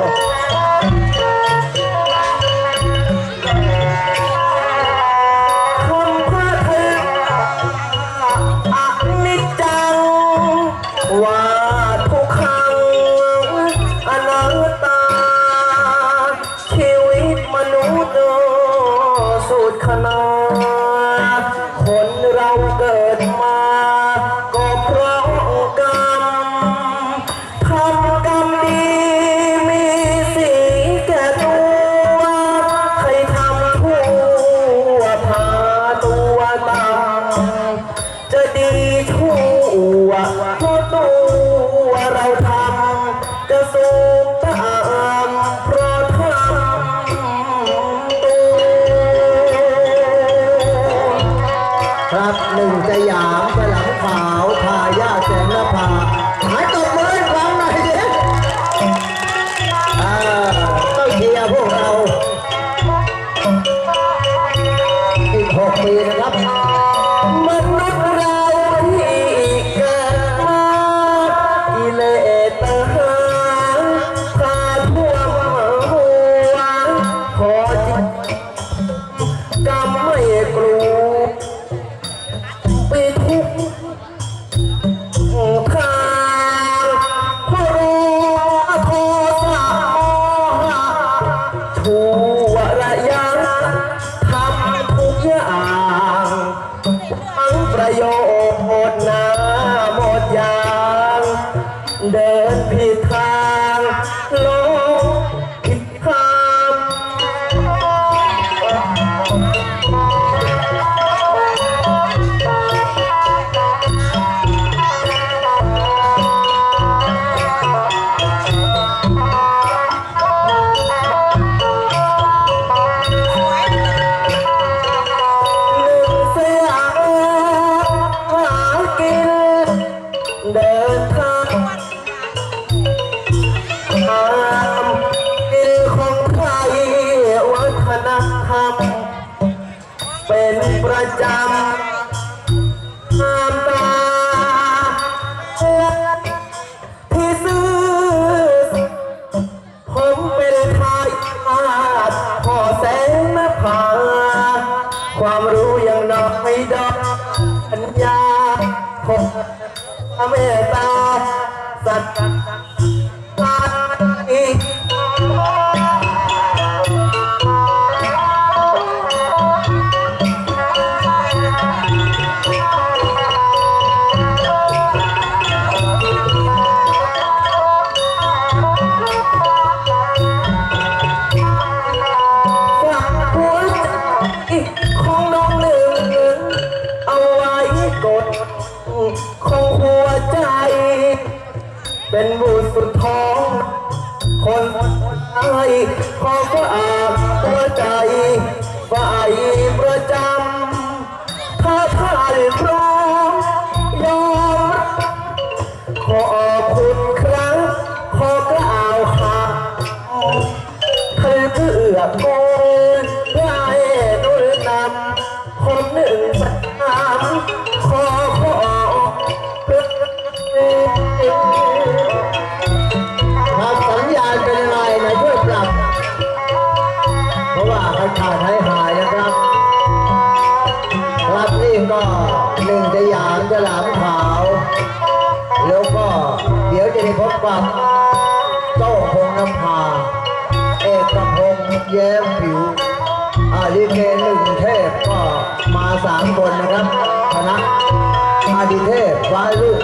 走。เมตตาสัตว์ คนท้อง คนตายขอฝากหัวใจฝ่ายประจำากันขาดให้หายนะครับรับนี่ก็หนึ่งจะหยามจะหลามขาว แล้วก็เดี๋ยวจะได้พบกับเจ้าพงน้ำพาเอกกำพงแย้มผิวอาลิเกหนึ่งเทพก็มาสามคนนะครับคณะอาดิเทพฟ้าลูก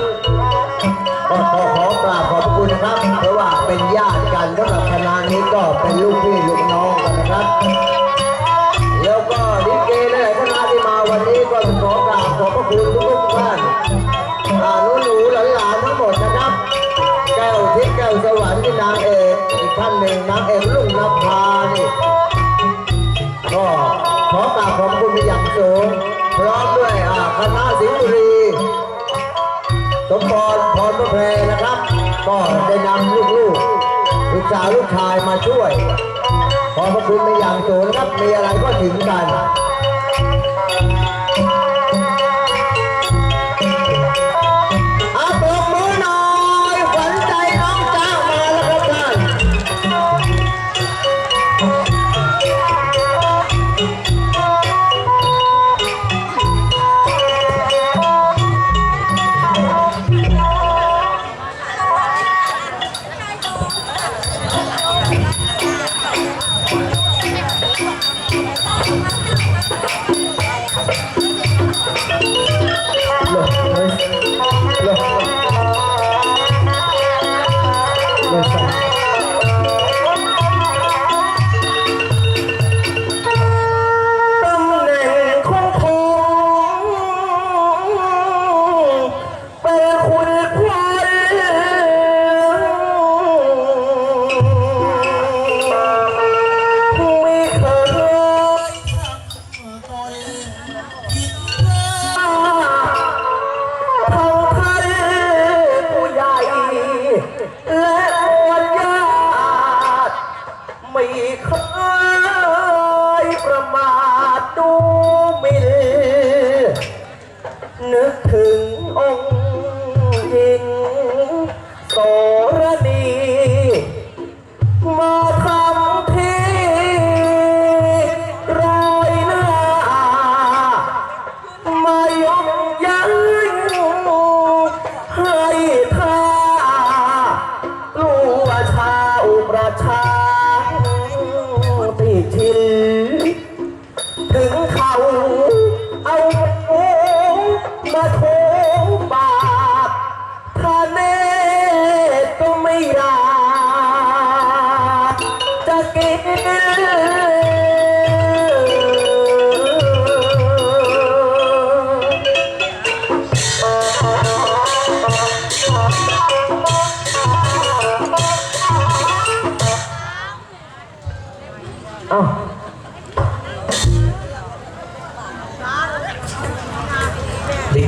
ก็ขอขอกราบขอบคุณนะครับ เพราะว่าเป็นญาติกันสำหรับคณะนี้ก็เป็นลูกพี่ลูกน้อง สาวลูกชายมาช่วย ขอพระคุณเป็นอย่างสูงครับ มีอะไรก็ถึงกัน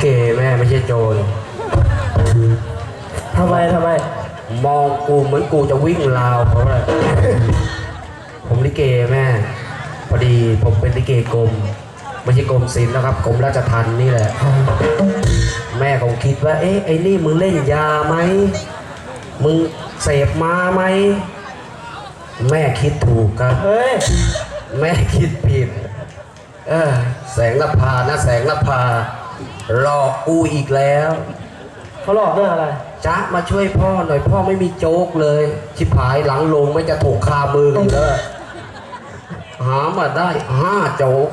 เกแม่ไม่ใช่โจรทำไมทำไม มองกูเหมือนกูจะวิ่งราวเขาเลยผมลิเกแม่ พอดีผมเป็นลิเกกรมไม่ใช่กรมศิลป์นะครับกรมราชทัณฑ์นี่แหละ แม่คงคิดว่า เอ๊ะไอ้นี่มึงเล่นยาไหมมึงเสพมาไหมแม่คิดถูกครับเฮ้ยแม่คิดผิด เออแสงนภานะแสงนภา หลอกกูอีกแล้ว เขาหลอกเรื่องอะไร จ๊ะมาช่วยพ่อหน่อยพ่อไม่มีโจ๊กเลย ชิบหายหลังลงไม่จะถูกคามือกันเลยหามาได้ห้าโจ๊ก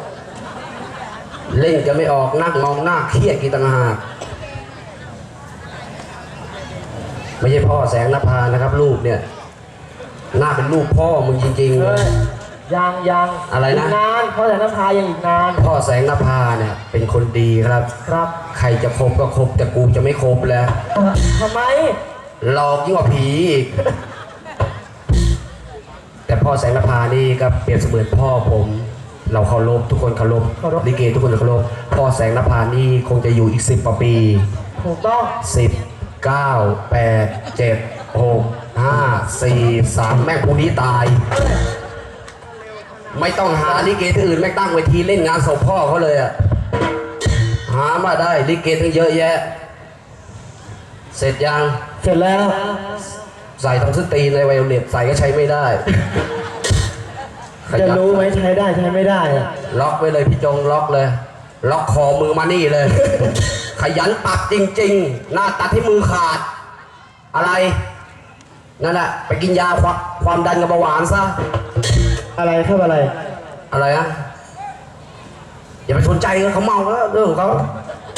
เล่นจะไม่ออกนั่งมองหน้าเครียดกี่ต่างหากไม่ใช่พ่อแสงนภานะครับลูกเนี่ย หน้าเป็นลูกพ่อมึงจริงๆเลเฮ้ย ยยังยังอะไรนะ กนานเพราะแต่น้ำพายังอีกนาน พ่อแสงนภาเนี่ยเป็นคนดีครับ ครับใครจะคบก็คบแต่กูจะไม่คบแล้วเอ่อทำไม หลอกยิ่งกว่าผีอีก แต่พ่อแสงนภานี่ก็เปรียบเสมือนพ่อผม เราเคารพทุกคนเคารพเคารพ ลิเกทุกคนเคารพพ่อแสงนภานี่คงจะอยู่อีกสิบกว่าปี ถูกต้อง สิบเก้าแปดเจ็ดหกห้าสี่สามแม่งพรุ่งนี้ตาย ไม่ต้องหาลิเกที่อื่นแม่งตั้งเวทีเล่นงานศพพ่อเขาเลยอะหามาได้ลิเกทั้งเยอะแยะ เสร็จยัง เสร็จแล้ว ใส่ทั้งสตรีในไวโอเลตใส่ก็ใช้ไม่ได้ขจะยันรู้ไหมใช้ได้ใช้ไม่ได้อะล็อกไว้เลยพี่จงล็อกเลย ล็อกคอมือมานี่เลย ขยันปักจริง ๆ หน้าตัดที่มือขาด อะไร นั่นแหละไปกินยาความความดันกับเบาหวานซะ อะไรครับอะไร อะไรอะอย่าไปสนใจเขาเขาเมาแล้วเรื่องของเขา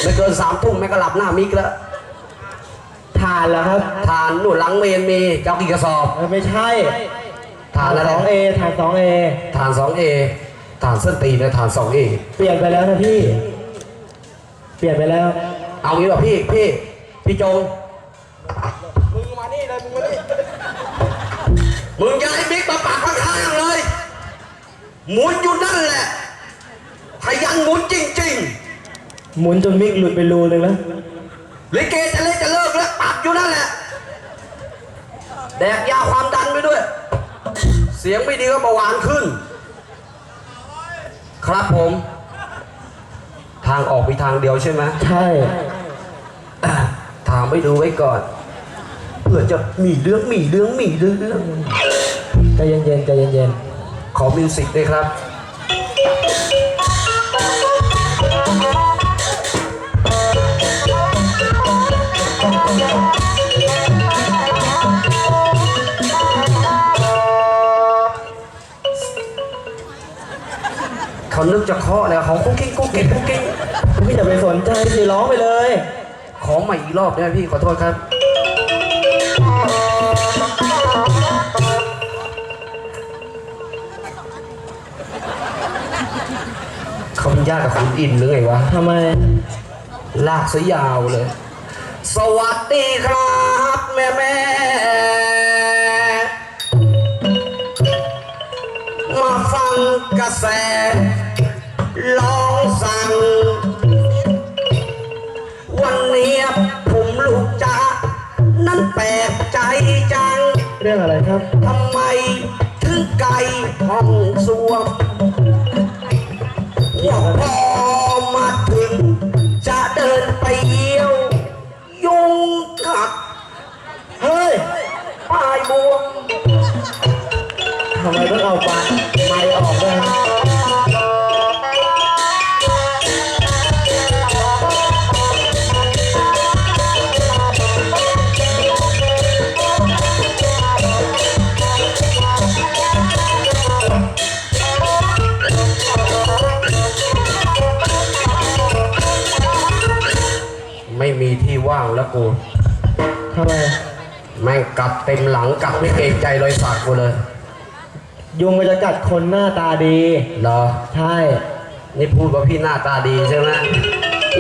ไม่เกินสามทุ่มแม่ก็หลับหน้ามิกแล้วทานเหรอครับทานหนุนหลังเมนมีเจ้ากี่กระสอบ เออไม่ใช่ทานอะไรสองเอทานสองเอทานสองเอทานเส้นตีนและทานสองเอเปลี่ยนไปแล้วนะพี่ เปลี่ยนไปแล้ว เอางี้ว่ะพี่พี่พี่จง มึงย้ายบิ๊กมาปักข้างๆเลย หมุนอยู่นั่นแหละขยันหมุนจริงหมุนจนมิกหลุดไปรูนึงแล้วๆลิเกจะเล่นจะเลิกแล้วปักอยู่นั่นแหละ แดกยาความดันไปด้วย เสียงไม่ดีก็เบาหวานขึ้น ครับผม ทางออกมีทางเดียวใช่ไหม ใช่อะถามไม่ดูไว้ก่อน เผื่อจะมีเรื่องมีเรื่องมีเรื่อง ใจเย็นๆใจเย็นขอมิวสิกด้วยครับ เขานึกจะเคาะแล้วเขากุ๊กกิ๊กกุ๊กกิ๊กกุ๊กกิ๊กๆพี่อย่าไปสนใจสิร้องไปเลย ขอใหม่อีกรอบได้ไหมพี่ขอโทษครับ ญาติกับคุณอินหรือไงวะทำไม ลากซะยาวเลยสสวัสดีครับ แม่แม่มาฟังกระแสร้องสั่ง วันนี้ผมลูกจ้านั้นแปลกใจจัง เรื่องอะไรครับ ทำไมถึงไก่ห้องสวม ว่าพอมาถึง จะเดินไปเยี่ยว ยุงกัดเฮ้ยปลายบวงทำไมต้องเอาปากไม้ออกด้วย แล้วกูทำไมแม่งกลับเต็มหลังกลับไม่เกรงใจรอยสักกูเลย ยุงมันจะกัดคนหน้าตาดี เหรอ ใช่ นี่พูดว่าพี่หน้าตาดีใช่ไหม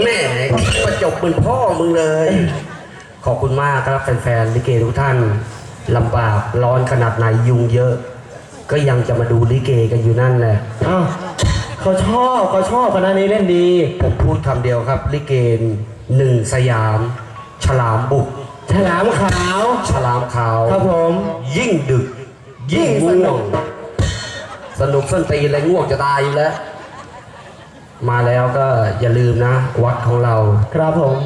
แม่ประจบเหมือนพ่อมึงเลย ขอบคุณมากครับแฟนๆลิเกทุกท่านลำบากร้อนขนาดไหนยุงเยอะ ก็ยังจะมาดูลิเกกันอยู่นั่นแหละ อ้าวเขาชอบเขาชอบคณะนี้เล่นดี ผมพูดคำเดียวครับ ลิเกหนึ่งสยาม ฉลามบุก ฉลามขาว ฉลามขาว ครับผม ยิ่งดึก ยิ่งยิ่งสนุง่วกงสนุกส้นตีนอะไรง่วงจะตายอยู่แล้ว มาแล้วก็อย่าลืมนะ วัดของเรา ครับผม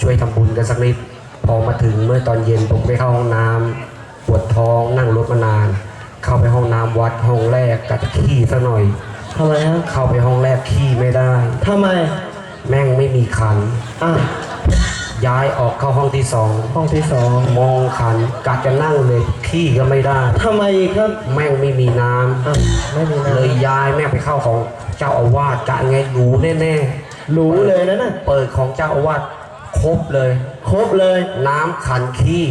ช่วยทำบุญกันสักนิด พอมาถึงเมื่อตอนเย็นผมไปเข้าห้องน้ำปวดท้องนั่งรถมานาน เข้าไปห้องน้ำวัดห้องแรกกะจะขี้ซะหน่อย ทำไมฮะเข้าไปห้องแรกขี้ไม่ได้ ทำไม แม่งไม่มีขัน อะ ย้ายออกเข้าห้องที่สองห้องที่สองมองขันกะจะนั่งเลยขี้ก็ไม่ได้ ทำไมอีกครับ แม่งไม่มีน้ำอะไม่มีนะเลยย้ายแม่งไปเข้าของเจ้าอาวาสกะไงรู้แน่รู้เลยนะน่ะๆ เปิดของเจ้าอาวาสครบเลย ครบเลย น้ำขันขี้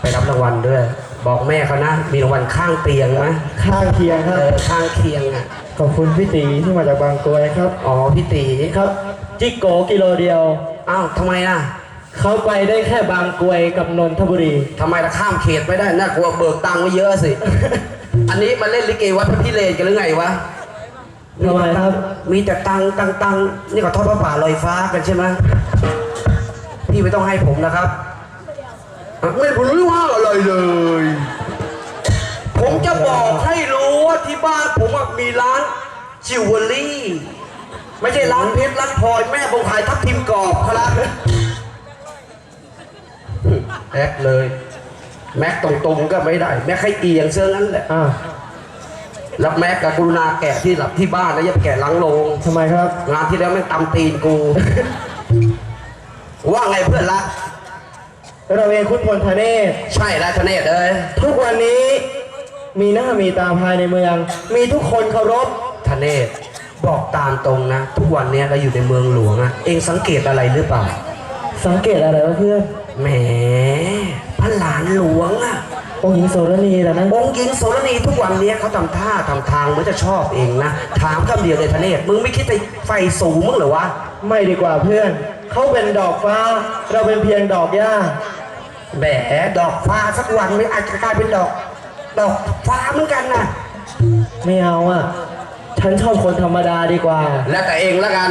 ไปรับรางวัลด้วย บอกแม่เขานะ มีรางวัลข้างเตียงไหมข้างเคียงคเอรับ อข้างเคียงอะขอบคุณพี่ตีที่มาจากบางกรวยครับ อ๋อพี่ตีครับ จิกโกกิโลเดียว อ้าวทำไมอะเขาไปได้แค่บางกรวยกับนนทบุรี ทำไมละข้ามเขตไม่ได้น่ากลัวเบิกตังค์ไว้เยอะสิ อันนี้มาเล่นลิเกวัดพระพิเรนกันหรือไงวะ ทำไมครับ มีแต่ตังค์ตังค์ตังค์นี่ก็ทอดพระป่าลอยฟ้ากันใช่ไหมพี่ไม่ต้องให้ผมนะครับอะไม่ผมไม่ว่าอะไรเลย ผมจะบอกให้รู้ว่าที่บ้านผมอะมีร้านจิวเวลรี่ ไม่ใช่ร้านเพชรร้านพลอยแม่ผมขายทับทิมกรอบครับแอกเลย แม็กตรงๆก็ไม่ได้ แม็กให้เอียงเสื้อนั้นแหละอ่าแล้วแม็กกับกรุณาแกะที่หลับที่บ้านนะอย่าไปแกะหลังโรงทำไมครับ งานที่แล้วแม่งตำตีนกู ว่าไงเพื่อนรักเราเองคุณพลธเนศ ใช่แล้วทเนศเอ้ยทุกวันนี้มีหน้ามีตาภายในเมือง มีทุกคนเคารพทเนศ บอกตามตรงนะ ทุกวันเนี้ยเราอยู่ในเมืองหลวงอะเองสังเกตอะไรหรือเปล่า สังเกตอะไรวะเพื่อนแหมพระหลานหลวงอะองค์หญิงโสรณีแหละนะองค์หญิงโสรณีทุกวันเนี้ยเขาทำท่าทำทางเหมือนจะชอบเองนะ ถามคำเดียวเลยทเนศมึงไม่คิดไปไฟสูงมึงเหรอวะ ไม่ดีกว่าเพื่อน เขาเป็นดอกฟ้า เราเป็นเพียงดอกหญ้าแหมดอกฟ้าสักวันไม่อาจจะกลายเป็นดอก ดอกฟ้าเหมือนกันนะไม่เอาอะ ฉันชอบคนธรรมดาดีกว่า แล้วแต่เองแล้วกัน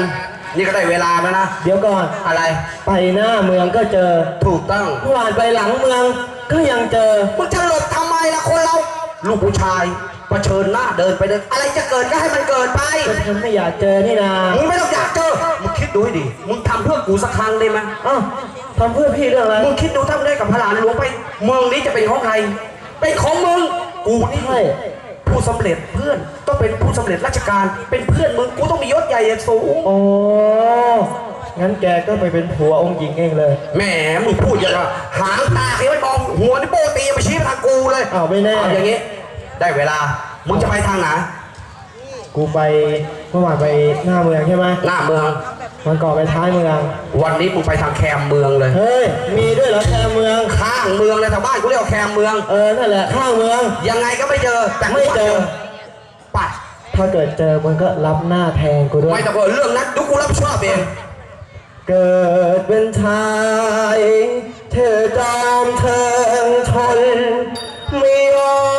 นี่ก็ได้เวลาแล้วนะ เดี๋ยวก่อน อะไร ไปหน้าเมืองก็เจอถูกต้อง เมื่อวานไปหลังเมืองก็ยังเจอ มึงจะหลบทำไมล่ะคนเรา ลูกผู้ชายเผชิญหน้าเดินไปเดินอะไรจะเกิดก็ให้มันเกิดไปก็ฉันไม่อยากเจอนี่นามึงไม่ต้องอยากเจอ มึงคิดดูให้ดี มึงทำเพื่อกูสักครั้งได้ไหมอ้าวทำเพื่อพี่เรื่องอะไร มึงคิดดูถ้ามึงได้กับพระหลานหลวงไป เมืองนี้จะเป็นของใคร เป็นของมึง กูนี่ ใช่ ผู้สำเร็จเพื่อนต้องเป็นผู้สำเร็จราชการ เป็นเพื่อนมึงกูต้องมียศใหญ่สูงโอ้งั้นแกก็ไปเป็นผัวองค์หญิงเองเลยแหมมึงพูดอย่างกับหางตาเห็นไหมมองหัวนี่โปตีมาชี้ไปทางกูเลยอ้าวไม่แน่ เอาอย่างงี้ ได้เวลามึงจะไปทางไหนกูไปเมื่อวานไปหน้าเมืองใช่ไหมหน้าเมือง วันก่อนไปท้ายเมือง วันนี้มึงไปทางแคมเมืองเลย เฮ้ย มีด้วยเหรอแคมเมือง ข้างเมืองเลยแถวบ้านกูเรียกว่าแคมเมือง เออ นั่นแหละข้างเมือง ยังไงก็ไม่เจอ แต่กูไม่เจอไปถ้าเกิดเจอมันก็รับหน้าแทนกูด้วย ไม่ต้องกลัวเรื่องนั้นดูกูรับผิดชอบเอง เกิดเป็นชาย เธอจอมเทิงชนไม่ยอม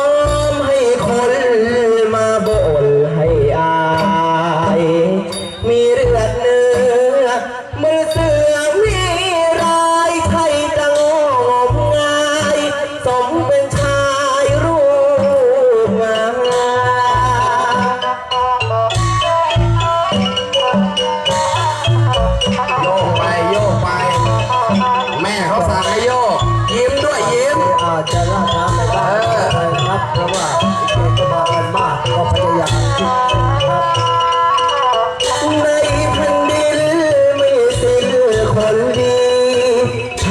มือเสือ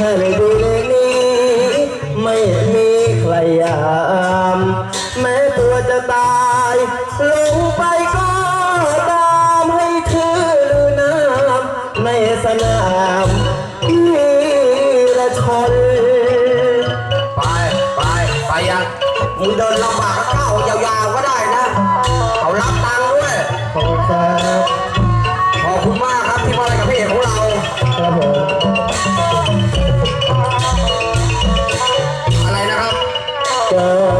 แผ่ เ